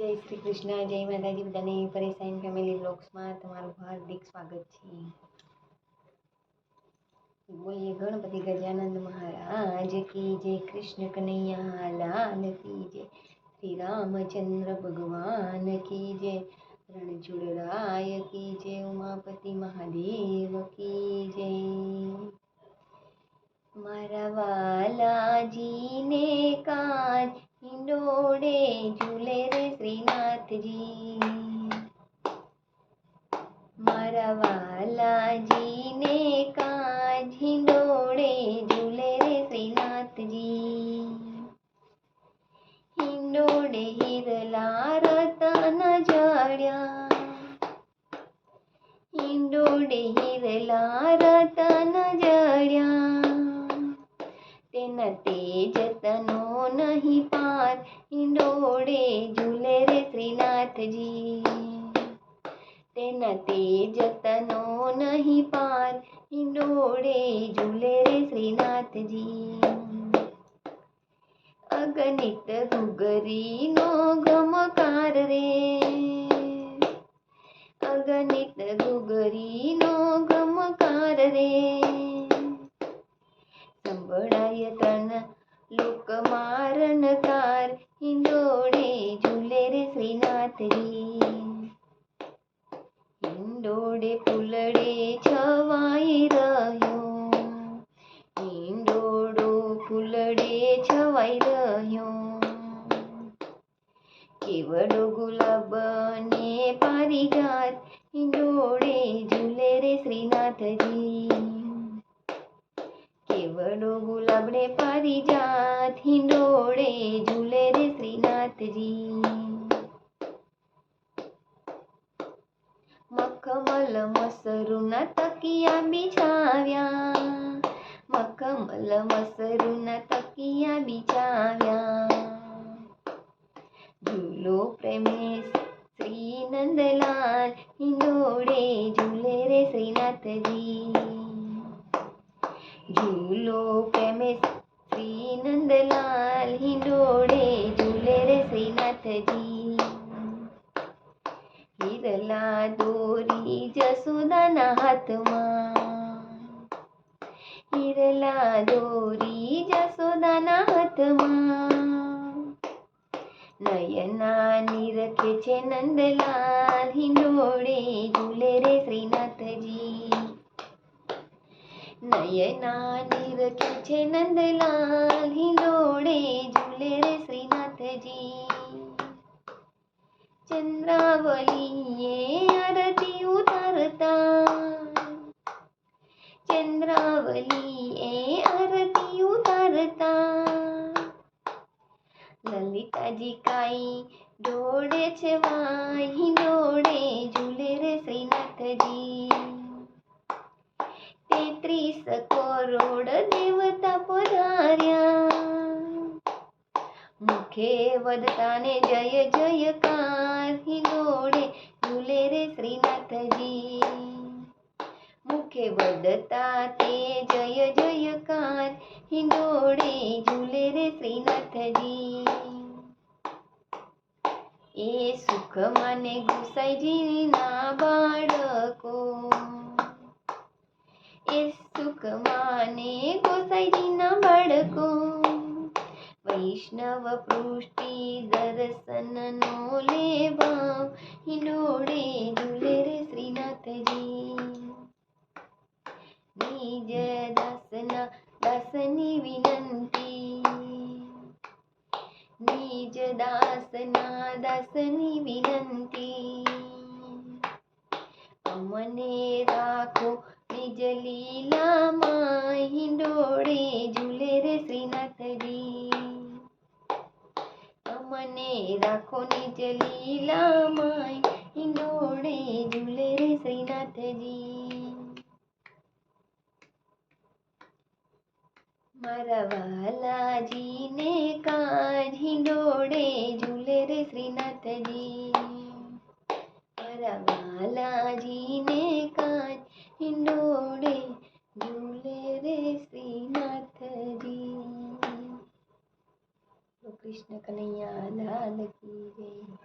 જય શ્રી કૃષ્ણ જય માતાજી બધાને પરેશાન ફેમિલી બ્લોગ્સમાં તમારું હાર્દિક સ્વાગત છે બોલીએ ગણપતિ ગજાનંદ મહારાજ કી જય કૃષ્ણ કનૈયા લાલ કી જય શ્રી રામચંદ્ર ભગવાન કી જય રણછોડરાય કી જય ઉમાપતિ મહાદેવ કી જય મારા વાલાજીને કાજ હિંડોળે હિરલા રતન જડ્યા તેના તેજ તનો નહીં પાર હિંડોળે ઝૂલે રે શ્રીનાથજી તેના તેજ તનો નહીં પાર હિંડોળે ઝૂલે રે શ્રીનાથજી અગણિત ઘુગરીનો ગમકાર સંભળાય તન. લોક મારણકાર હિંડોળે ઝૂલે રે શ્રીનાથજી. હિંડોળે ફૂલડે છવાઈ રહ્યો. હિંડોળો ફૂલડે છવાઈ રહ્યો. કેવડો ગુલાબ ને પારિજાત હિંડોળે ઝૂલે રે શ્રીનાથજી. કેવડો ગુલાબડે પારિજાત હિંડોળે ઝૂલે રે શ્રીનાથજી મખમલ મસરૂના તકિયા બિછાવ્યા મખમલ મસરૂના તકિયા બિછાવ્યા ઝૂલો પ્રેમેશ શ્રી નંદલાલ હિંડોળે ઝૂલે રે શ્રીનાથજી હિરલા દોરી જસોદાના હાથમાં હિરલા દોરી જસોદાના હાથમાં નયના નિરખે છે નંદલાલ હિંડોળે ઝૂલે રે શ્રીનાથજી નયના નિરખે છે નંદલાલ હિંડોળે ઝૂલે રે શ્રીનાથજી ચંદ્રાવલીએ આરતી ઉતારતા ચંદ્રાવલીએ આરતી ઉતારતા લલિતાજી કાઈ દોડે છે વાહી દોડે મુખે વદતાને જય જયકાર હિંડોળે ઝૂલે રે શ્રીનાથજી મુખે વદતા તે જય જયકાર હિંડોળે ઝૂલે રે શ્રીનાથજી એ સુખ માને ગુસાઈજીના બાળકો એ સુખ માને ગોસાઈજીના બાળકો वैष्णव पृष्टि दर्शन नो ले हिंडोड़े झूले रे श्रीनाथ जी निज दासना दासनी विनंती। निज दासना दासनी विनंती। अमने राखो निज लीला माही देखो निज लीला माय हिंडोड़े झूले रे श्रीनाथ जी मरवाला जी ने काज हिंडोड़े झूले रे श्रीनाथ जी मरवाला जी ने काज हिंडोड़े झूले रे श्रीनाथ जी कृष्ण कन्हैया, लाल everyday